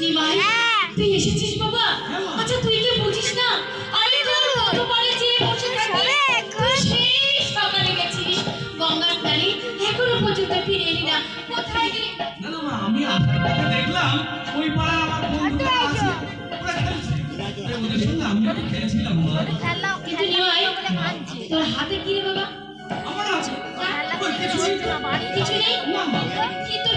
নিমাই তুই এসেছিস বাবা? আচ্ছা তুই কি বুঝিস না? আরে তোর হাতে কি রে বাবা? আমার আছে। কিছু নেই? কি তোর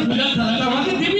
Tá Não adianta, tá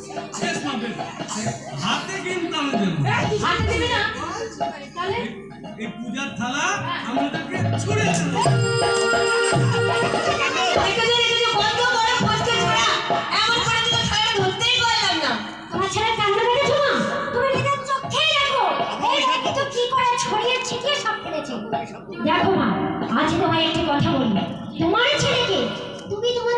হাতে কিনতাম হাতে এই পূজার থালা আমাদেরকে ছুড়ে দেখো মা আজ তোমায় একটি কথা বলি। তোমার ছেলেকে তুমি তোমার